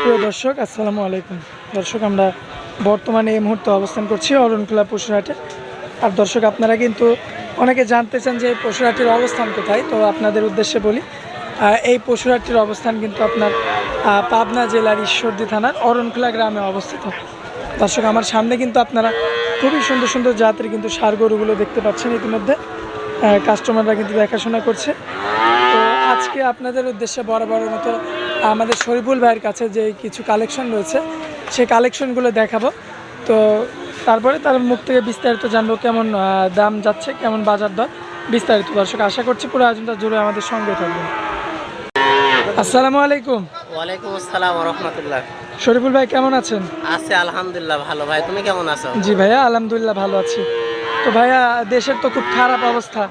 সুপ্রিয় দর্শক, আসসালামু আলাইকুম। দর্শক, আমরা বর্তমানে এই মুহূর্তে অবস্থান করছি অরণখোলা পশুরহাটে। আর দর্শক, আপনারা কিন্তু অনেকে জানতে চান যে এই পশুরহাটের অবস্থান কোথায়, তো আপনাদের উদ্দেশ্যে বলি এই পশুরহাটটির অবস্থান কিন্তু আপনার পাবনা জেলার ঈশ্বরদী থানার অরণখোলা গ্রামে অবস্থিত। দর্শক, আমার সামনে কিন্তু আপনারা খুবই সুন্দর সুন্দর জাতের কিন্তু সার গরুগুলো দেখতে পাচ্ছেন ইতিমধ্যে। কাস্টমাররা কিন্তু দেখাশোনা করছে। তো আজকে আপনাদের উদ্দেশ্যে বরাবরের মতো আমাদের শরীফুল ভাইয়ের কাছে যে কিছু কালেকশন রয়েছে সেই কালেকশনগুলো দেখাবো। তো তারপরে তার মুখ থেকে বিস্তারিত জানব কেমন দাম যাচ্ছে কেমন বাজার দর। বিস্তারিত দর্শক আশা করছি পুরো আয়োজনটা জুড়ে আমাদের সঙ্গে থাকবেন আসসালামু আলাইকুম। ওয়ালাইকুম আসসালাম রহমতুল্লাহ। শরীফুল ভাই কেমন আছেন? আছে আলহামদুলিল্লাহ ভালো। ভাই তুমি কেমন আছো? জি ভাইয়া আলহামদুলিল্লাহ ভালো আছি। তো ভাইয়া দেশের তো খুব খারাপ অবস্থা।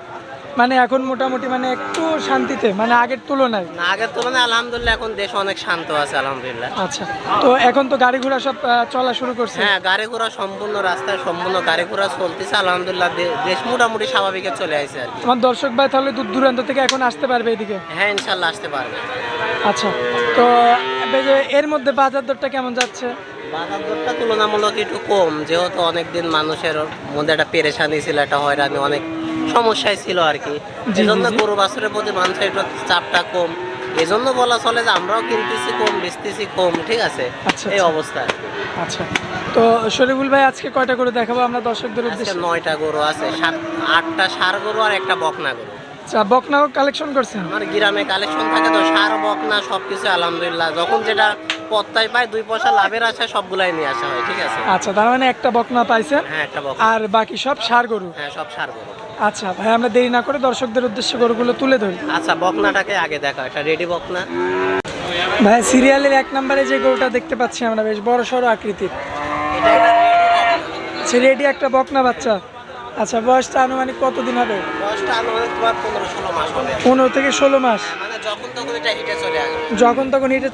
মানে এখন মোটামুটি মানে একটু শান্তিতে মানে আগের তুলনায়? না আগের তুলনায় আলহামদুলিল্লাহ এখন দেশ অনেক শান্ত আছে আলহামদুলিল্লাহ। আচ্ছা তো এখন তো গাড়ি ঘোড়া সব আহ, চলা শুরু করছে? হ্যাঁ গাড়ি ঘোড়া সম্পূর্ণ রাস্তায় সম্পূর্ণ গাড়ি ঘোড়া চলতেছে আলহামদুলিল্লাহ দে- দেশ মোটামুটি স্বাভাবিকে চলে আসছে আর কি। আমার দর্শক ভাই তাহলে দূর দূরান্ত থেকে এখন আসতে পারবে এদিকে? হ্যাঁ ইনশাল্লাহ আসতে পারবে। আচ্ছা তো এই যে এর মধ্যে বাজার দরটা কেমন যাচ্ছে? বাজার দরটা তুলনামূলক একটু কম যেহেতু অনেকদিন মানুষের মধ্যে একটা পেরেশানি ছিল একটা হয়রানি অনেক সমস্যায় ছিল আর কি। এজন্য গরু বাছুরের প্রতি মানুষের একটু চাপটা কম। এজন্য বলা চলে যে আমরাও কিনতেছি কম বেচতেছি কম ঠিক আছে? আচ্ছা, এই আচ্ছা। অবস্থা। আচ্ছা। তো শরীফুল ভাই আজকে কয়টা করে দেখাবো? আমরা দর্শকদের উদ্দেশ্যে। নয়টা গরু আছে সাত আটটা সার গরু আর একটা বকনা গরু। আচ্ছা বকনাও কালেকশন করছেন? আমার গ্রামে কালেকশন থাকে তো সার বকনা সবকিছু আলহামদুলিল্লাহ। যখন যেটা পত্তায় পায় দুই পয়সা লাভের আশায় সবগুলাই নিয়ে আসা হয় ঠিক আছে? আচ্ছা তার মানে একটা বকনা পাইছেন? হ্যাঁ একটা বকনা। আর বাকি সব সার গরু? হ্যাঁ সব সার গরু। আচ্ছা ভাই আমরা দেরি না করে দর্শকদের উদ্দেশ্যে গরুগুলো তুলে ধরি। আচ্ছা বকনাটাকে আগে দেখা একটা রেডি বকনা। ভাই সিরিয়ালের এক নম্বরে যে গরুটা দেখতে পাচ্ছি আমরা বেশ বড় সড়ো আকৃতির। এটা। সে রেডি একটা বকনা বাচ্চা। আচ্ছা বয়সটা আনুমানিক কতদিন হবে? পনেরো থেকে ষোলো মাস। মানে যখন তখন এটা হিটে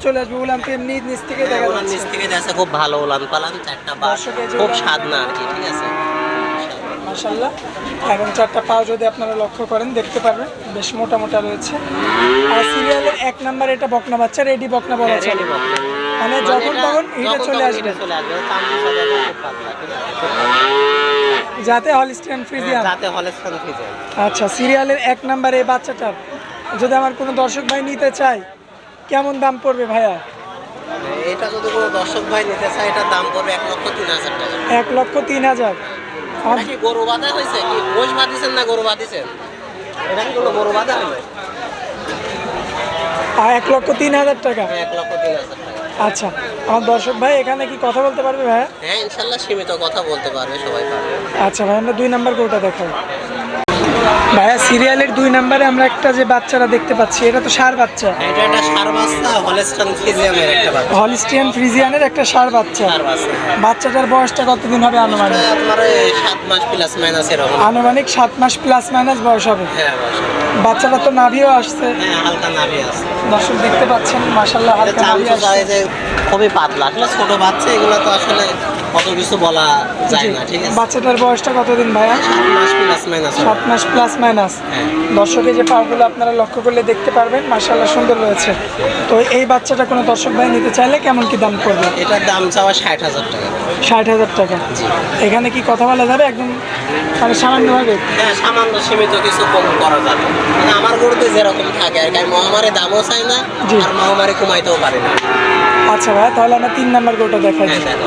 চলে আসবে। উলান থেকে নিজ নিচ থেকে দেখা নিচ থেকে যাচ্ছে খুব ভালো উলান পালান চারটা বাস খুব স্বাদ না আর কি ঠিক আছে? মাসাল্লাহ এবং চারটা পাও যদি আপনারা লক্ষ্য করেন দেখতে পারবেন বেশ মোটা মোটা রয়েছে। আর সিরিয়ালের এক নাম্বার এটা বকনা বাচ্চা রেডি বকনা বলা হ্যাঁ, চলে মানে মানে যখন তখন হিটে চলে আসবে। হিটে চলে আসবে যাতে হল হলিস্টিয়ান ফ্রিজিয়ান যাতে হলেস্টন ফ্রিজে আচ্ছা সিরিয়ালের এক নাম্বার এই বাচ্চাটার যদি আমার কোনো দর্শক ভাই নিতে চায় কেমন দাম পড়বে ভাইয়া? এটা যদি কোনো দর্শক ভাই নিতে চায় এটার দাম পড়বে এক লক্ষ তিন হাজার টাকা। এক লক্ষ তিন হাজার। কি গরু বাঁধা হয়েছে? কি মোষ বাঁধিছেন না গরু বাঁধিছেন? এটা কি কোনো গরু বাঁধা আর এক লক্ষ তিন হাজার টাকা। হ্যাঁ এক লক্ষ তিন হাজার। আচ্ছা আমার দর্শক ভাই এখানে কি কথা বলতে পারবে ভাই হ্যাঁ ইনশাল্লাহ সীমিত কথা বলতে পারবে সবাই পারবে। আচ্ছা ভাই আমরা দুই নাম্বার গরুটা দেখাই। ভাইয়া সিরিয়ালের দুই নাম্বারে আমরা একটা যে বাচ্চারা দেখতে পাচ্ছি এটা তো সার বাচ্চা। এটা একটা সার বাচ্চা হলেস্টন ফ্রিজিয়ামের একটা বাচ্চা। হলিস্টিয়ান ফ্রিজিয়ানের একটা সার বাচ্চা। হ্যাঁ। বাচ্চাটার বয়সটা কতদিন হবে আনুমানিক? আপনার এই সাত মাস প্লাস মাইনাস এরকম। আনুমানিক সাত মাস প্লাস মাইনাস বয়স হবে। হ্যাঁ বাচ্চাটা তো নাভিও আসছে। হ্যাঁ হালকা নাভি আছে। দর্শক দেখতে পাচ্ছেন মাসাল্লাহ হালকা নাভি আসছে। যায় যে খুবই পাতলা। আসলে ছোট বাচ্চা এগুলো তো আসলে কত কিছু বলা যায় না ঠিক আছে? বাচ্চাটার বয়সটা কতদিন ভাইয়া? সাত মাস প্লাস মাইনাস সাত মাস প্লাস মাইনাস দর্শকের যে পাগুলো আপনারা লক্ষ্য করলে দেখতে পারবেন মাসাল্লাহ সুন্দর রয়েছে। তো এই বাচ্চাটা কোনো দর্শক ভাই নিতে চাইলে কেমন কি দাম পড়বে? এটার দাম চাওয়া ষাট হাজার টাকা। ষাট হাজার টাকা। এখানে কি কথা বলা যাবে? একদম মানে সামান্যভাবে? হ্যাঁ সামান্য সীমিত কিছু কম করা যাবে। মানে আমার গরুতে যেরকম থাকে আর কি মহামারী দামও চাই না। আর মহামারী কমাইতেও পারি না। আচ্ছা ভাই তাহলে আমরা তিন নাম্বার গরুটা দেখাই। হ্যাঁ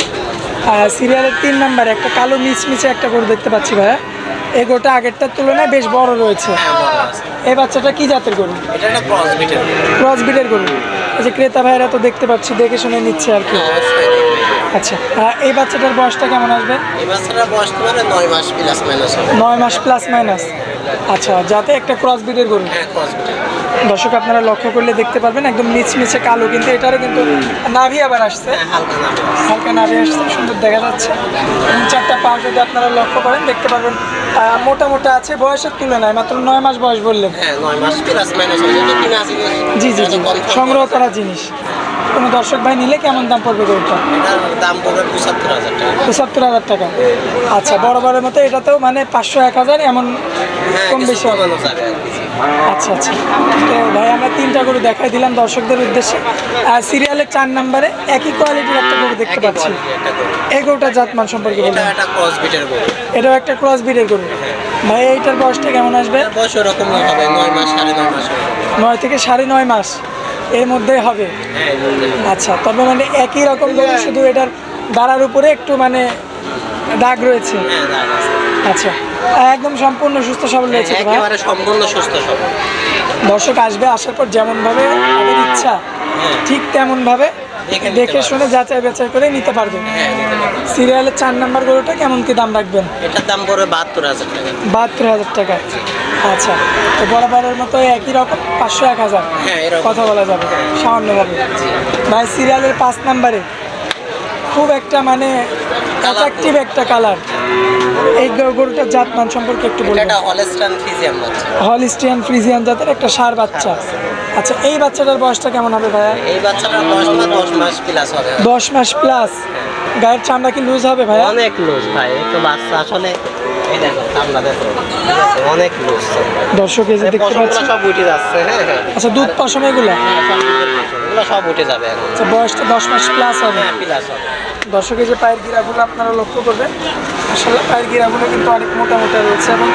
সিরিয়ালের তিন নাম্বারে একটা কালো মিচমিচে একটা গরু দেখতে পাচ্ছি ভাইয়া। এই গরুটা আগেরটার তুলনায় বেশ বড় রয়েছে। হ্যাঁ এই বাচ্চাটা কি জাতের গরু? ক্রস বিটের গরু। এই যে ক্রেতা ভাইয়েরা তো দেখতে পাচ্ছি দেখে শুনে নিচ্ছে আর কি। হ্যাঁ। আচ্ছা এই বাচ্চাটার বয়সটা কেমন আসবে? এই বাচ্চাটার বয়স তোমার নয় মাস প্লাস মাইনাস নয় মাস প্লাস মাইনাস আচ্ছা যাতে একটা ক্রস বিটের গরু। হ্যাঁ ক্রস দর্শক আপনারা লক্ষ্য করলে দেখতে পারবেন একদম মিচমিচে কালো কিন্তু এটারও কিন্তু নাভি আবার আসছে। হ্যাঁ হালকা নামে নাভি আসছে সুন্দর দেখা যাচ্ছে। এবং চারটা পা যদি আপনারা লক্ষ্য করেন দেখতে পারবেন মোটা মোটা আছে বয়সের তুলনায় মাত্র নয় মাস বয়স বললেন। হ্যাঁ নয় মাস প্লাস মাইনাস জি জি জি সংগ্রহ করা জিনিস। কোনো দর্শক ভাই নিলে কেমন দাম পড়বে গরুটা? দাম পড়বে পঁচাত্তর হাজার টাকা। পঁচাত্তর হাজার টাকা। আচ্ছা বড় বড়ের মতো এটাতেও মানে পাঁচশো এক হাজার এমন হ্যাঁ কম বেশি হবে। আচ্ছা আচ্ছা। তো ভাই আমরা তিনটা গরু দেখাই দিলাম দর্শকদের উদ্দেশ্যে। আর সিরিয়ালের চার নম্বরে একই কোয়ালিটির একটা গরু দেখতে পাচ্ছি। এই গরুটার জাতমান সম্পর্কে এটা বলুন। বিটের এটাও একটা ক্রস ব্রিডের গরু। ভাই এইটার বয়সটা কেমন আসবে? বয়স ওরকমই হবে নয় মাস সাড়ে নয় মাস নয় থেকে সাড়ে নয় মাস। এর মধ্যে হবে। আচ্ছা তবে মানে একই রকম ধরে শুধু এটার দাঁড়ার উপরে একটু মানে দাগ রয়েছে। আচ্ছা একদম সম্পূর্ণ সুস্থ সবল রয়েছে তো একেবারে সম্পূর্ণ সুস্থ সবল দর্শক আসবে আসার পর যেমন ভাবে তাদের ইচ্ছা হ্যাঁ। ঠিক তেমন ভাবে দেখে। শুনে যাচাই বেচাই করে নিতে পারবেন হ্যাঁ। সিরিয়ালের চার নাম্বার গরুটা কেমন কি দাম রাখবেন? এটার দাম পড়বে বাহাত্তর হাজার টাকা। বাহাত্তর হাজার টাকা। আচ্ছা তো বরাবরের মতো একই রকম পাঁচশো এক হাজার। হ্যাঁ কথা বলা যাবে সামান্যভাবে। ভাই সিরিয়ালের পাঁচ নাম্বারে খুব একটা মানে অ্যাট্রাকটিভ একটা কালার এই গ- জাত মান সম্পর্কে একটু এটা বলবেন একটা হলেস্টান ফিজিয়াম বাচ্চা। হলিস্টিয়ান ফ্রিজিয়ান জাতের একটা সার বাচ্চা। আচ্ছা এই বাচ্চাটার বয়সটা কেমন হবে ভাইয়া? এই বাচ্চাটার বয়স দশ মাস প্লাস হবে। দশ মাস প্লাস গায়ের চামড়া কি লুজ হবে ভাইয়া? অনেক লুজ ভাই তো বাচ্চা আসলে এই দেখো চামড়া দেখো। অনেক লুজ দর্শক এই যে দেখতে পাচ্ছি সব উঠে যাচ্ছে হ্যাঁ হ্যাঁ। আচ্ছা দুধ পশম এগুলা? হ্যাঁ, সব। এগুলো সব উঠে যাবে আচ্ছা বয়সটা দশ মাস প্লাস হবে। হ্যাঁ প্লাস হবে। দর্শক এই যে পায়ের গিরাগুলো আপনারা লক্ষ্য করবেন। আসলে গিরাগুলো কিন্তু অনেক মোটা মোটা রয়েছে এবং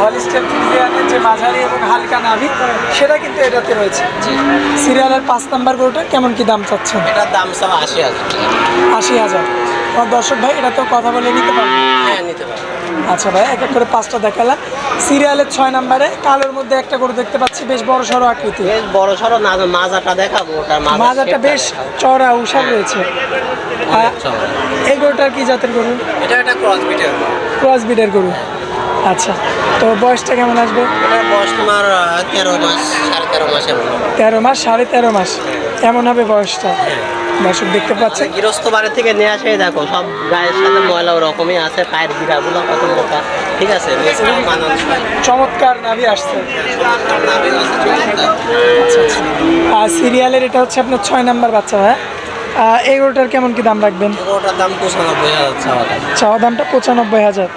হলিস্টেন ফ্রিজিয়ানের যে মাঝারি এবং হালকা নাভি সেটা কিন্তু এটাতে রয়েছে। সিরিয়ালের পাঁচ নাম্বার গরুটা কেমন কি দাম চাচ্ছেন? এটার দাম সব আশি হাজার আশি হাজার। দর্শক ভাই এটা তো কথা বলে নিতে পারবেন হ্যাঁ নিতে পারবে। আচ্ছা ভাই এক এক করে পাঁচটা দেখালাম। সিরিয়ালের ছয় নম্বরে কালোর মধ্যে একটা গরু দেখতে পাচ্ছি বেশ বড় সড়ো আকৃতি। বেশ বড় সড়ো না মাজাটা দেখাবো ওটা মাজাটা বেশ। চড়া উষার রয়েছে। অনেক এই গরুটার কি জাতের গরু? এটা একটা ক্রস বিটের ক্রস বিডের গরু। আচ্ছা তো বয়সটা কেমন আসবে? বয়স তোমার তেরো মাস সাড়ে তেরো মাস তেরো মাস সাড়ে তেরো মাস। এমন হবে বয়সটা? দর্শক দেখতে পাচ্ছেন। আচ্ছা, গৃহস্থ বাড়ি থেকে নিয়ে আসে দেখো সব গায়ের সাথে ময়লা ওরকমই আছে পায়ের গিরাগুলো কত মোটা। ঠিক আছে চমৎকার নাভি আসছে। আচ্ছা আচ্ছা। আর সিরিয়ালের এটা হচ্ছে আপনার ছয় নাম্বার বাচ্চা হ্যাঁ? আহ, এই গরুটার কেমন কি দাম রাখবেন? ওটার দাম পঁচানব্বই হাজার চাওয়া দামটা পঁচানব্বই হাজার।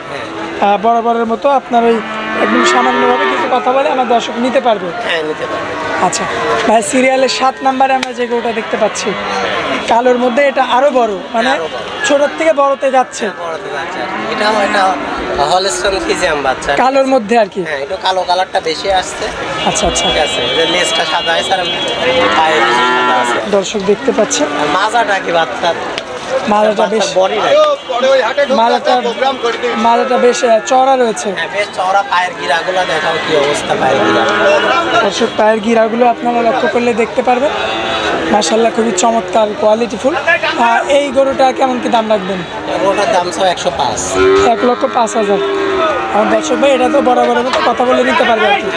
হ্যাঁ। বরাবরের মতো আপনার ওই একদম সামান্যভাবে কথা বলে আমার দর্শক নিতে পারবে। হ্যাঁ নিতে পারবে। আচ্ছা ভাই সিরিয়ালের সাত নাম্বারে আমরা যে গরুটা দেখতে পাচ্ছি কালোর মধ্যে এটা আরও বড় মানে। ছোটোর থেকে বড়তে যাচ্ছে। এটাও এটা হলেস্টন ফিজিয়াম বাচ্চা। কালোর মধ্যে আর কি। হ্যাঁ একটু কালো কালারটা বেশি আসছে। আচ্ছা আচ্ছা। ঠিক আছে যে লেজটা সাদা আছে আর পায়ে সাদা আছে। দর্শক দেখতে পাচ্ছেন আর মাজাটা কি বাচ্চার? মালাটা বেশ মালাটা মালাটা বেশ চওড়া চড়া রয়েছে। হ্যাঁ বেশ চওড়া পায়ের গিরাগুলো দেখাও কি অবস্থা পায়ের গিরা দর্শক পায়ের গিরাগুলো আপনারা লক্ষ্য করলে দেখতে পারবেন। মাসাল্লাহ খুবই চমৎকার কোয়ালিটি কোয়ালিটিফুল এই গরুটা কেমন কি দাম রাখবেন? দাম সব একশো পাঁচ। এক লক্ষ পাঁচ হাজার। আমার দর্শক ভাই এটা তো বরাবরের মতো কথা বলে নিতে পারবে আর কি।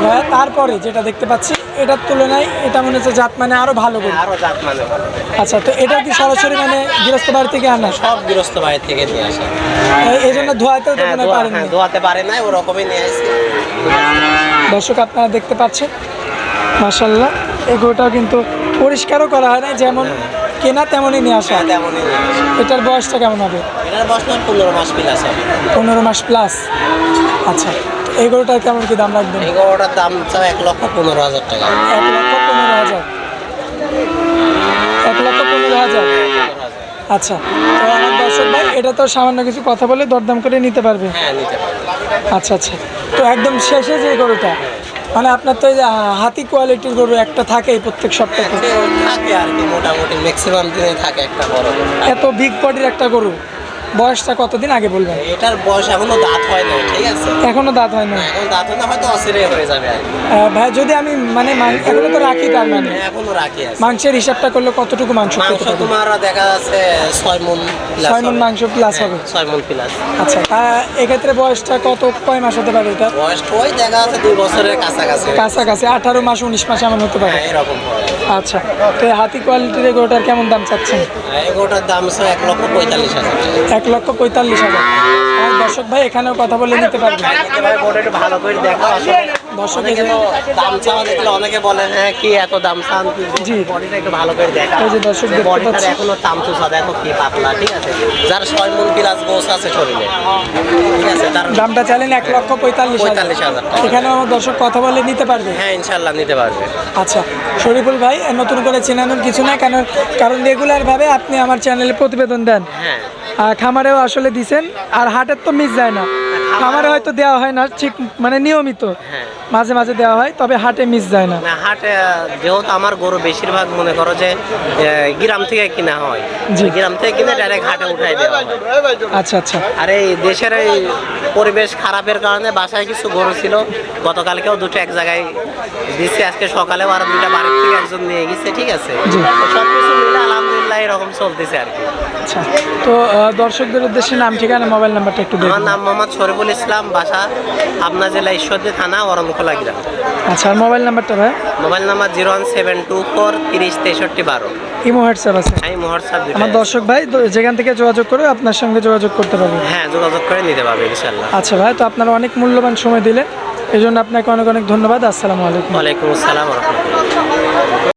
ভাইয়া তারপরে যেটা দেখতে পাচ্ছি এটার তুলনায় এটা মনে হচ্ছে জাত মানে আরও ভালো গরু। আরও জাত মানে ভালো। আচ্ছা তো এটা কি সরাসরি মানে গৃহস্থ বাড়ি থেকে আনা? সব গৃহস্থ বাড়ি থেকে নিয়ে আসে। এই- জন্য ধোয়াতেও তো হ্যাঁ মনে দোয়া- পারেননি। হ্যাঁ, পারে না ওরকমই নিয়ে আসে। দর্শক আপনারা দেখতে পাচ্ছেন মাসাল্লাহ এই গরুটাও কিন্তু পরিষ্কারও করা হয় না যেমন কেনা তেমনই নিয়ে আসা। হ্যাঁ তেমনই এটার বয়সটা কেমন হবে? এটার বয়স পনেরো মাস প্লাস হবে। পনেরো মাস প্লাস আচ্ছা এই গরুটার কেমন কি দাম রাখবেন? এই গরুটার দাম চাও এক লক্ষ পনেরো হাজার টাকা। এক লক্ষ পনেরো হাজার। এক লক্ষ পনেরো হাজার। আচ্ছা তো আমার দর্শক ভাই এটা তো সামান্য কিছু কথা বলে দরদাম করে নিতে পারবে। হ্যাঁ নিতে পারবে। আচ্ছা আচ্ছা। তো একদম শেষে যে গরুটা মানে আপনার তো এই হাতি কোয়ালিটির গরু একটা থাকেই প্রত্যেক সপ্তাহে থাকে আর কি মোটামুটি ম্যাক্সিমাম দিনে থাকে একটা বড়। এত বিগ বডির একটা গরু বয়সটা কতদিন আগে বলবেন? এটার বয়স এখনও দাঁত হয় না ঠিক আছে? এখনও দাঁত হয় না এখন দাঁত হয় না হয়তো অসিরে হয়ে যাবে ভাই যদি আমি মানে এখনও তো রাখি তার মানে? হ্যাঁ, এখনও রাখি আছে। মাংসের হিসাবটা করলে কতটুকু মাংস মাংস তোমার দেখা যাচ্ছে ছয় মন plus ছয় মন মাংস প্লাস হ্যাঁ, হবে? ছয় মন প্লাস আচ্ছা তা এক্ষেত্রে বয়সটা কত কয় মাস হতে পারে এটা? বয়স ওই দেখা যাচ্ছে দুই বছরের কাছাকাছি। কাছাকাছি আঠারো মাস উনিশ মাস এমন হতে পারে। হ্যাঁ এরকম হয়। আচ্ছা তো হাতি কোয়ালিটির এই গরুটার কেমন দাম চাচ্ছেন? এগোটার দাম হচ্ছে এক লক্ষ পঁয়তাল্লিশ হাজার। এক লক্ষ পঁয়তাল্লিশ হাজার। দর্শক ভাই এখানেও কথা বলে নিতে পারবেন। ভালো করে দেখা দর্শক দাম চাওয়া দেখলে অনেকে বলে হ্যাঁ কি এত দাম চান? জি। বডিটা একটু ভালো করে দেখা। এই যে দর্শক বডিটার পাচ্ছি। এখনও চামচুসা দেখো কি পাতলা ঠিক আছে? যার ছয় মন প্লাস গোস আছে শরীরে ঠিক আছে? তার দামটা চাইলেন এক লক্ষ পঁয়তাল্লিশ হাজার। পঁয়তাল্লিশ হাজার এখানে আমার দর্শক কথা বলে নিতে পারবে? হ্যাঁ ইনশাল্লাহ নিতে পারবে। আচ্ছা শরীফুল ভাই নতুন করে চেনানোর কিছু না কারণ কারণ রেগুলার ভাবে আপনি আমার চ্যানেলে প্রতিবেদন দেন। হ্যাঁ। আর খামারেও আসলে দিছেন আর হাটের তো মিস যায় না। খামারে হয়তো দেওয়া হয় না ঠিক মানে নিয়মিত। হ্যাঁ। মাঝে মাঝে দেওয়া হয় তবে হাটে মিস যায় না। না হাটে যেহেতু আমার গরু বেশিরভাগ মনে করো যে গ্রাম থেকে কিনা হয়। গ্রাম থেকে কিনে ডাইরেক্ট হাটে উঠাই দেওয়া হয়। আচ্ছা আচ্ছা। আর এই দেশের এই পরিবেশ খারাপের কারণে বাসায় কিছু গরু ছিল গতকালকেও দুটো এক জায়গায় দিচ্ছে আজকে সকালেও আর দুটা বাড়ির থেকে একজন নিয়ে গেছে ঠিক আছে? সব কিছু মিলে আলহামদুলিল্লাহ এরকম চলতেছে আর কি। আচ্ছা তো দর্শকদের উদ্দেশ্যে নাম ঠিকানা মোবাইল নাম্বারটা একটু আমার নাম মোহাম্মদ শরীফুল ইসলাম বাসা আপনার জেলা ঈশ্বরদী থানা অরণখোলা গ্রাম আচ্ছা আর মোবাইল নাম্বারটা ভাই? Mobile number zero one seven two four তিরিশ তেষট্টি বারো। ইমো হোয়াটসঅ্যাপ আছে? হ্যাঁ সাহেব আমার দর্শক ভাই যেখান থেকে যোগাযোগ করে আপনার সঙ্গে যোগাযোগ করতে পারবে। হ্যাঁ যোগাযোগ করে নিতে পারবে ইনশাল্লাহ আচ্ছা ভাই তো আপনারা অনেক মূল্যবান সময় দিলেন। এই জন্য আপনাকে অনেক অনেক ধন্যবাদ। আসসালামু আলাইকুম। ওয়ালাইকুম আসসালাম রহমতুল্লাহ।